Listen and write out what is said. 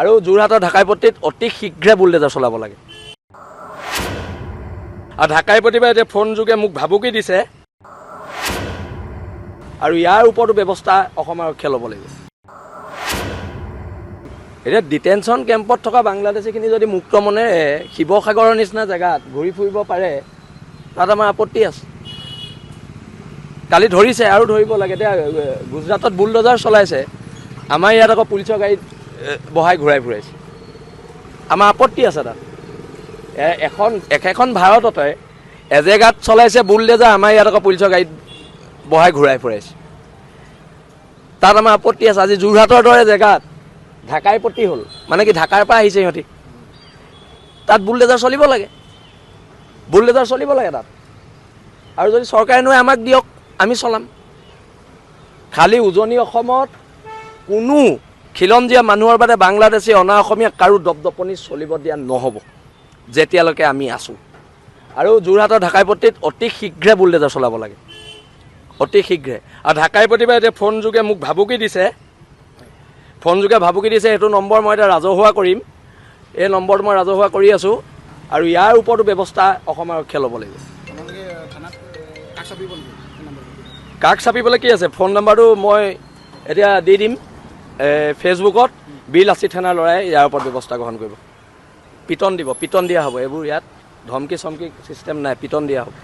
আৰু যোৰহাটৰ ঢাকাইপট্টিত অতি শীঘ্ৰে বুলডেজাৰ চলাব লাগে। আৰু ঢাকাইপট্টিৰ এতিয়া ফোন যোগে মোক ভাবুকি দিছে। আৰু ইয়াৰ ওপৰতো ব্যৱস্থা অসম আৰক্ষীয়ে ল'ব লাগিব। এতিয়া ডিটেনশ্যন কেম্পত থকা বাংলাদেশীখিনি যদি মুক্ত মনেৰে শিৱসাগৰৰ নিচিনা জেগাত ঘূৰি ফুৰিব পাৰে তাত আমাৰ আপত্তি আছে। কালি ধৰিছে আৰু ধৰিব লাগে। এতিয়া গুজৰাটত বুলডজাৰ চলাইছে। আমাৰ ইয়াত আকৌ পুলিচৰ গাড়ীত বহাই ঘূৰাই ফুৰাইছে। আমাৰ আপত্তি আছে তাত। এখন একেখন ভাৰততে এজেগাত চলাইছে বুলডেজাৰ আমাৰ ইয়াত আকৌ পুলিচৰ গাড়ীত বহাই ঘূৰাই ফুৰাইছে। তাত আমাৰ আপত্তি আছে। আজি যোৰহাটৰ দৰে জেগাত ঢাকাই পতি হ'ল। মানে কি ঢাকাৰ পৰা আহিছে সিহঁতি। তাত বুলডেজাৰ চলিব লাগে। বুলডেজাৰ চলিব লাগে তাত। আৰু যদি চৰকাৰে নোৱাৰে আমাক দিয়ক আমি চলাম। খালি উজনি অসমত কোনো খিলঞ্জীয়া মানুহৰ বাদে বাংলাদেশী অনা অসমীয়া কাৰো দপদপনি চলিব দিয়া নহ'ব যেতিয়ালৈকে আমি আছোঁ। আৰু যোৰহাটৰ ঢাকাইপট্টিত অতি শীঘ্ৰে বুলডেজাৰ চলাব লাগে। অতি শীঘ্ৰে। আৰু ঢাকাইপট্টিৰ পৰা এতিয়া ফোন যোগে মোক ভাবুকি দিছে। ফোন যোগে ভাবুকি দিছে সেইটো নম্বৰ মই এতিয়া ৰাজহুৱা কৰিম। এই নম্বৰটো মই ৰাজহুৱা কৰি আছোঁ। আৰু ইয়াৰ ওপৰতো ব্যৱস্থা অসম আৰক্ষীয়ে ল'ব লাগিব? কাক চাপিবলৈ কি আছে? ফোন নাম্বাৰটো মই এতিয়া দি দিম। ফেচবুকত বিল আচি থানাৰ ল'ৰাই ইয়াৰ ওপৰত ব্যৱস্থা গ্ৰহণ কৰিব। পিটন দিব পিটন দিয়া হ'ব এইবোৰ ইয়াত ধমকি চমকি ছিষ্টেম নাই পিটন দিয়া হ'ব।